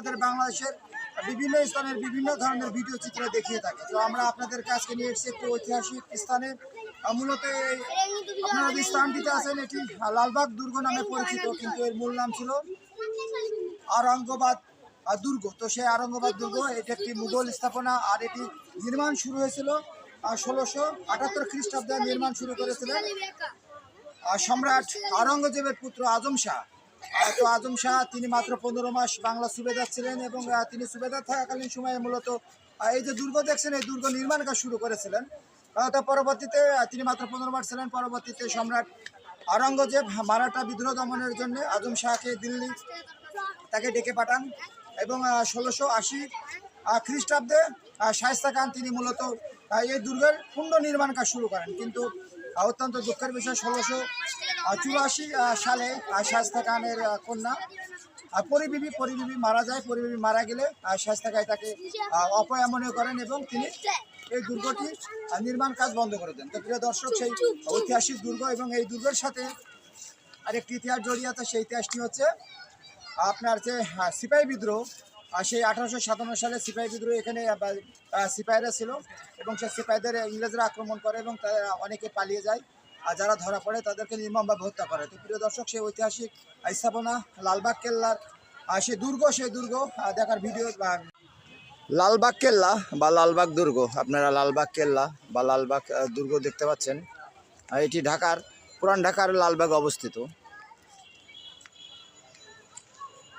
আপনাদের বাংলাদেশের বিভিন্ন স্থানের বিভিন্ন ধরনের ভিডিও চিত্র দেখিয়ে থাকে। তো আমরা আপনাদের কাছকে নিয়ে এসেছি একটি ঐতিহাসিক স্থানে। মূলত এই আপনারা যে স্থানটিতে আছেন, এটি লালবাগ দুর্গ নামে পরিচিত, কিন্তু এর মূল নাম ছিল আরঙ্গবাদ দুর্গ। তো সেই আরঙ্গবাদ দুর্গ, এটি একটি মুঘল স্থাপনা আর এটি নির্মাণ শুরু হয়েছিল ষোলোশো আটাত্তর খ্রিস্টাব্দে নির্মাণ শুরু করেছিলেন সম্রাট আওরঙ্গজেবের পুত্র আজম শাহ। তো আজম শাহ, তিনি মাত্র পনেরো মাস বাংলা সুবেদার ছিলেন এবং তিনি সুবেদার থাকাকালীন সময়ে মূলত এই যে দুর্গ দেখছেন, এই দুর্গ নির্মাণ কাজ শুরু করেছিলেন। তো পরবর্তীতে তিনি মাত্র পনেরো মাস ছিলেন। পরবর্তীতে সম্রাট আওরঙ্গজেব মারাঠা বিদ্রোহ দমনের জন্য আজম শাহকে দিল্লি তাকে ডেকে পাঠান এবং ষোলোশো আশি খ্রিস্টাব্দে শায়েস্তা খান তিনি মূলত এই দুর্গের পুণ্য নির্মাণ কাজ শুরু করেন। কিন্তু অত্যন্ত দুঃখের বিষয় ষোলোশো চুরাশি সালে আহ, শায়েস্তা খানের কন্যা। পরিবিবি পরিবিবি মারা যায় পরিবিবি মারা গেলে শায়েস্তা খান তাকে আহ, অপয়ামনীয় করেন এবং তিনি এই দুর্গটি নির্মাণ কাজ বন্ধ করে দেন। তো প্রিয় দর্শক সেই ঐতিহাসিক দুর্গ এবং এই দুর্গের সাথে আরেকটি ইতিহাস জড়িয়ে আছে সেই ইতিহাসটি হচ্ছে আপনার যে সিপাহী বিদ্রোহ আহ, সেই আঠারোশো সাতান্ন সালে সিপাহি বিদ্রোহ এখানে সিপাহীরা ছিল এবং সেই সিপাহীদের ইংরেজরা আক্রমণ করে এবং তারা অনেকে পালিয়ে যায়। আর যারা ধরা পড়ে তাদেরকে নির্মমভাবে হত্যা করে। তো প্রিয় দর্শক সেই ঐতিহাসিক স্থাপনা লালবাগ কেল্লার আহ, সেই দুর্গ সেই দুর্গ দেখার ভিডিও লালবাগ কেল্লা বা লালবাগ দুর্গ। আপনারা লালবাগ কেল্লা বা লালবাগ দুর্গ দেখতে পাচ্ছেন। এটি ঢাকার পুরান ঢাকার লালবাগ অবস্থিত।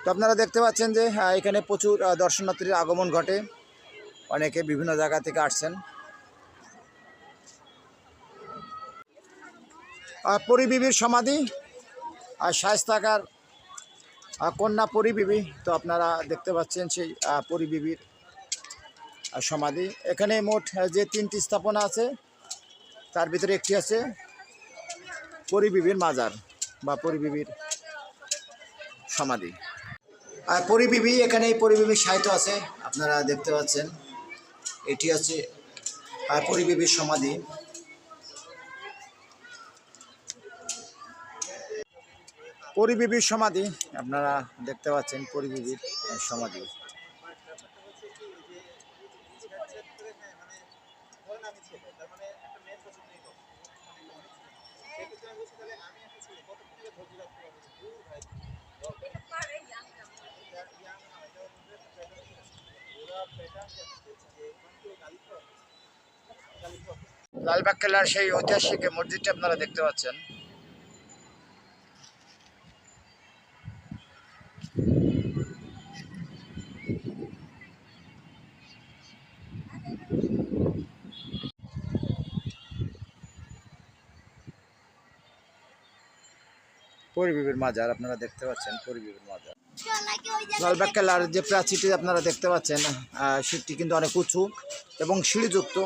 তো আপনারা দেখতে পাচ্ছেন যে এখানে প্রচুর দর্শনার্থীর আগমন ঘটে। অনেকে বিভিন্ন জায়গা থেকে আসছেন। পরিবিবির সমাধি আর শায়স্তাকার কন্যা পরিবিবি, তো আপনারা দেখতে পাচ্ছেন সেই পরিবিবির সমাধি। এখানে মোট যে তিনটি স্থাপনা আছে, তার ভিতরে একটি আছে পরিবিবির মাজার বা পরিবিবির সমাধি। আর পরিবিবি, এখানে এই পরিবিবির সাহিত্য আছে, আপনারা দেখতে পাচ্ছেন। এটি আছে আর পরিবিবির সমাধি। পরিবিবির সমাধি, আপনারা দেখতে পাচ্ছেন পরিবিবির সমাধি। লালবাগ কেল্লার সেই ঐতিহাসিক মসজিদটি আপনারা দেখতে পাচ্ছেন। পরিবিবির মাজার আপনারা দেখতে পাচ্ছেন, পরিবিবির মাজার। লালবাগ কেল্লার যে প্রাচীরটি আপনারা দেখতে পাচ্ছেন সেটি কিন্তু অনেক উঁচু এবং সিঁড়িযুক্ত।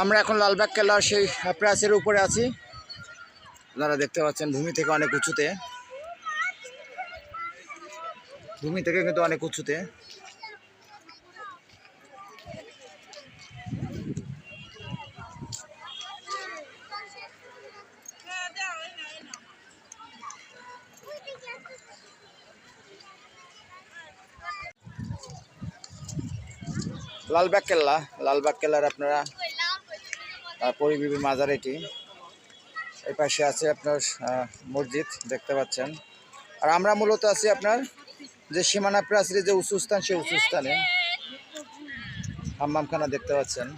আমরা এখন লালবাগ কেল্লার সেই প্রাচীর উপরে আছি। আপনারা দেখতে পাচ্ছেন ভূমি থেকে অনেক উঁচুতে। ভূমি থেকে কিন্তু অনেক উঁচুতে। লালবাগ কেল্লা, লালবাগ কেল্লার আপনারা পরিবিবি মাজার এটি। এই পাশে আছে আপনার মসজিদ, দেখতে পাচ্ছেন। আর আমরা মূলত আছি আপনার যে সীমানা প্রাচীরে যে উঁচু স্থান, সেই উঁচু স্থানে। হাম্মামখানা দেখতে পাচ্ছেন।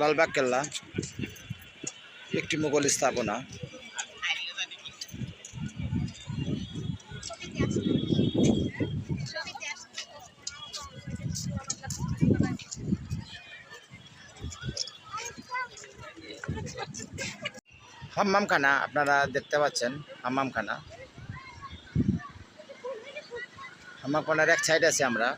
লালবাগ কেল্লা, একটি মুঘল স্থাপনা। হাম্মামখানা আপনারা দেখতে পাচ্ছেন হাম্মামখানা। হাম্মামখানার এক সাইড আছে আমরা।